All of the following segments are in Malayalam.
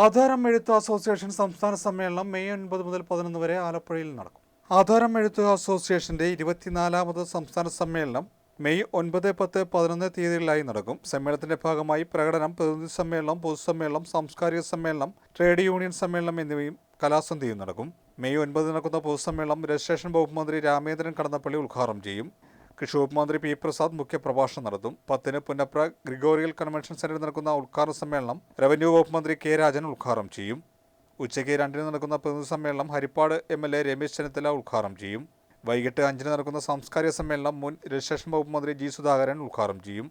ആധാരം എഴുത്ത് അസോസിയേഷൻ സംസ്ഥാന സമ്മേളനം മെയ് ഒൻപത് മുതൽ പതിനൊന്ന് വരെ ആലപ്പുഴയിൽ നടക്കും. ആധാരം എഴുത്ത് അസോസിയേഷന്റെ ഇരുപത്തിനാലാമത് സംസ്ഥാന സമ്മേളനം മെയ് ഒൻപത് പത്ത് പതിനൊന്ന് തീയതികളിലായി നടക്കും. സമ്മേളനത്തിന്റെ ഭാഗമായി പ്രകടനം പ്രതിനിധി സമ്മേളനം പൊതുസമ്മേളനം സാംസ്കാരിക സമ്മേളനം ട്രേഡ് യൂണിയൻ സമ്മേളനം എന്നിവയും കലാസന്ധിയും നടക്കും. മെയ് ഒൻപത് നടക്കുന്ന പൊതുസമ്മേളനം രജിസ്ട്രേഷൻ വകുപ്പ് മന്ത്രി രാമേന്ദ്രൻ കടന്നപ്പള്ളി ഉദ്ഘാടനം ചെയ്യും. കൃഷി വകുപ്പ് മന്ത്രി പി പ്രസാദ് മുഖ്യപ്രഭാഷണം നടത്തും. പത്തിന് പുന്നപ്ര ഗ്രിഗോറിയൽ കൺവെൻഷൻ സെന്ററിൽ നടക്കുന്ന ഉദ്ഘാടന സമ്മേളനം റവന്യൂ വകുപ്പ് മന്ത്രി കെ രാജൻ ഉദ്ഘാടനം ചെയ്യും. ഉച്ചയ്ക്ക് രണ്ടിന് നടക്കുന്ന പ്രതിനിധി സമ്മേളനം Haripad M L A Ramesh Chennithala ഉദ്ഘാടനം ചെയ്യും. വൈകിട്ട് അഞ്ചിന് നടക്കുന്ന സാംസ്കാരിക സമ്മേളനം മുൻ രജിസ്ട്രേഷൻ വകുപ്പ് മന്ത്രി ജി സുധാകരൻ ഉദ്ഘാടനം ചെയ്യും.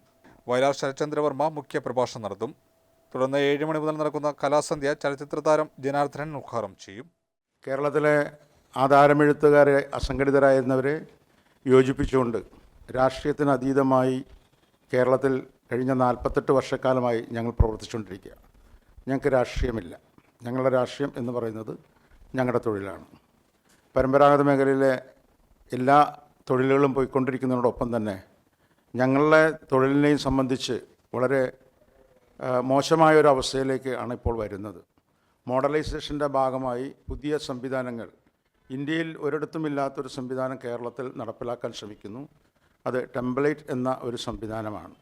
വയലാർ ശരത്ചന്ദ്രവർമ്മ മുഖ്യപ്രഭാഷണം നടത്തും. തുടർന്ന് ഏഴ് മണി മുതൽ നടക്കുന്ന കലാസന്ധ്യ ചലച്ചിത്ര താരം ജനാർദ്ദനൻ ഉദ്ഘാടനം ചെയ്യും. കേരളത്തിലെ ആധാരമെഴുത്തുകാരെ അസംഘടിതരായിരുന്നവരെ യോജിപ്പിച്ചുകൊണ്ട് രാഷ്ട്രീയത്തിന് അതീതമായി കേരളത്തിൽ കഴിഞ്ഞ നാൽപ്പത്തെട്ട് വർഷക്കാലമായി ഞങ്ങൾ പ്രവർത്തിച്ചുകൊണ്ടിരിക്കുക. ഞങ്ങൾക്ക് രാഷ്ട്രീയമില്ല. ഞങ്ങളുടെ രാഷ്ട്രീയം എന്ന് പറയുന്നത് ഞങ്ങളുടെ തൊഴിലാണ്. പരമ്പരാഗത മേഖലയിലെ എല്ലാ തൊഴിലുകളും പോയിക്കൊണ്ടിരിക്കുന്നതിനോടൊപ്പം തന്നെ ഞങ്ങളുടെ തൊഴിലിനെയും സംബന്ധിച്ച് വളരെ മോശമായ ഒരു അവസ്ഥയിലേക്ക് ആണ് ഇപ്പോൾ വരുന്നത്. മോഡലൈസേഷന്റെ ഭാഗമായി പുതിയ സംവിധാനങ്ങൾ ഇന്ത്യയിൽ ഒരിടത്തും ഇല്ലാത്തൊരു സംവിധാനം കേരളത്തിൽ നടപ്പിലാക്കാൻ ശ്രമിക്കുന്നു. അത് ടെംപ്ലേറ്റ് എന്ന ഒരു സംവിധാനമാണ്.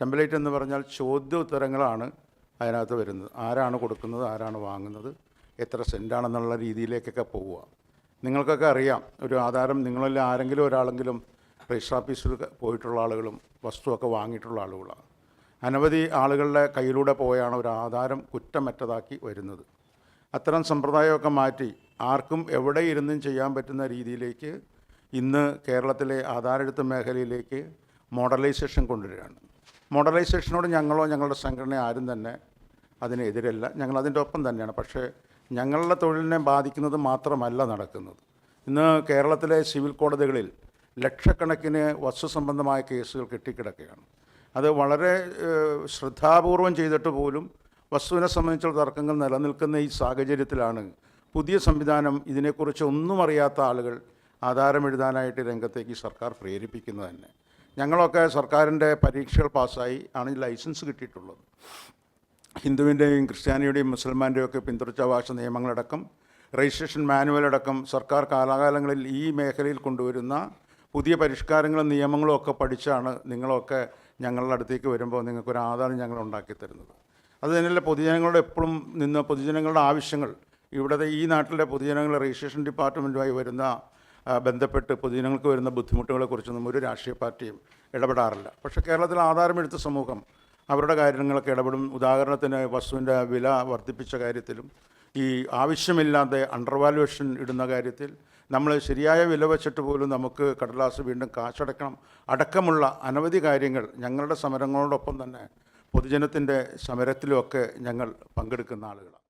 ടെംപ്ലേറ്റ് എന്ന് പറഞ്ഞാൽ ചോദ്യോത്തരങ്ങളാണ് അതിനകത്ത് വരുന്നത്. ആരാണ് കൊടുക്കുന്നത് ആരാണ് വാങ്ങുന്നത് എത്ര സെന്റാണെന്നുള്ള രീതിയിലേക്കൊക്കെ പോവുക. നിങ്ങൾക്കൊക്കെ അറിയാം ഒരു ആധാരം നിങ്ങളിൽ ആരെങ്കിലും ഒരാളെങ്കിലും രജിസ്റ്റർ ഓഫീസിൽ പോയിട്ടുള്ള ആളുകളും വസ്തുവൊക്കെ വാങ്ങിയിട്ടുള്ള ആളുകളാണ്. അനവധി ആളുകളുടെ കയ്യിലൂടെ പോയാണ് ഒരു ആധാരം കുറ്റമറ്റതാക്കി വരുന്നത്. അത്തരം സമ്പ്രദായമൊക്കെ മാറ്റി ആർക്കും എവിടെ ഇരുന്നും ചെയ്യാൻ പറ്റുന്ന രീതിയിലേക്ക് ഇന്ന് കേരളത്തിലെ ആധാരെടുത്ത മേഖലയിലേക്ക് മോഡലൈസേഷൻ കൊണ്ടുവരികയാണ്. മോഡലൈസേഷനോട് ഞങ്ങളോ ഞങ്ങളുടെ സംഘടന ആരും തന്നെ അതിനെതിരല്ല. ഞങ്ങൾ അതിന്റെ ഒപ്പം തന്നെയാണ്. പക്ഷേ ഞങ്ങളുടെ തൊഴിലിനെ ബാധിക്കുന്നത് മാത്രമല്ല നടക്കുന്നത്. ഇന്ന് കേരളത്തിലെ സിവിൽ കോടതികളിൽ ലക്ഷക്കണക്കിന് വസ്തു സംബന്ധമായ കേസുകൾ കെട്ടിക്കിടക്കുകയാണ്. അത് വളരെ ശ്രദ്ധാപൂർവം ചെയ്തിട്ട് പോലും വസ്തുവിനെ സംബന്ധിച്ചുള്ള തർക്കങ്ങൾ നിലനിൽക്കുന്ന ഈ സാഹചര്യത്തിലാണ് പുതിയ സംവിധാനം ഇതിനെക്കുറിച്ച് ഒന്നും അറിയാത്ത ആളുകൾ ആധാരമെഴുതാനായിട്ട് രംഗത്തേക്ക് സർക്കാർ പ്രേരിപ്പിക്കുന്നത് തന്നെ. ഞങ്ങളൊക്കെ സർക്കാരിന്റെ പരീക്ഷകൾ പാസ്സായി ആണ് ലൈസൻസ് കിട്ടിയിട്ടുള്ളത്. ഹിന്ദുവിന്റെയും ക്രിസ്ത്യാനിയുടെയും മുസൽമാന്റെയും ഒക്കെ പിന്തുടർച്ചാവകാശ നിയമങ്ങളടക്കം രജിസ്ട്രേഷൻ മാനുവൽ അടക്കം സർക്കാർ കാലാകാലങ്ങളിൽ ഈ മേഖലയിൽ കൊണ്ടുവരുന്ന പുതിയ പരിഷ്കാരങ്ങളും നിയമങ്ങളും ഒക്കെ പഠിച്ചാണ് നിങ്ങളൊക്കെ ഞങ്ങളുടെ അടുത്തേക്ക് വരുമ്പോൾ നിങ്ങൾക്കൊരു ആധാരം ഞങ്ങൾ ഉണ്ടാക്കി തരുന്നത് അത് തന്നെയല്ല പൊതുജനങ്ങളുടെ എപ്പോഴും നിന്ന് പൊതുജനങ്ങളുടെ ആവശ്യങ്ങൾ. ഇവിടുത്തെ ഈ നാട്ടിലെ പൊതുജനങ്ങൾ രജിസ്ട്രേഷൻ ഡിപ്പാർട്ട്മെന്റുമായി വരുന്ന ബന്ധപ്പെട്ട് പൊതുജനങ്ങൾക്ക് വരുന്ന ബുദ്ധിമുട്ടുകളെക്കുറിച്ചൊന്നും ഒരു രാഷ്ട്രീയ പാർട്ടിയും ഇടപെടാറില്ല. പക്ഷേ കേരളത്തിൽ ആധാരമെടുത്ത സമൂഹം അവരുടെ കാര്യങ്ങളൊക്കെ ഇടപെടും. ഉദാഹരണത്തിന് വസ്തുവിന്റെ വില വർദ്ധിപ്പിച്ച കാര്യത്തിലും ഈ ആവശ്യമില്ലാതെ അണ്ടർവാലുവേഷൻ ഇടുന്ന കാര്യത്തിൽ നമ്മൾ ശരിയായ വില വെച്ചിട്ട് പോലും നമുക്ക് കടലാസ് വീണ്ടും കാശടക്കണം. അടക്കമുള്ള അനവധി കാര്യങ്ങൾ ഞങ്ങളുടെ സമരങ്ങളോടൊപ്പം തന്നെ പൊതുജനത്തിന്റെ സമരത്തിലുമൊക്കെ ഞങ്ങൾ പങ്കെടുക്കുന്ന ആളുകളാണ്.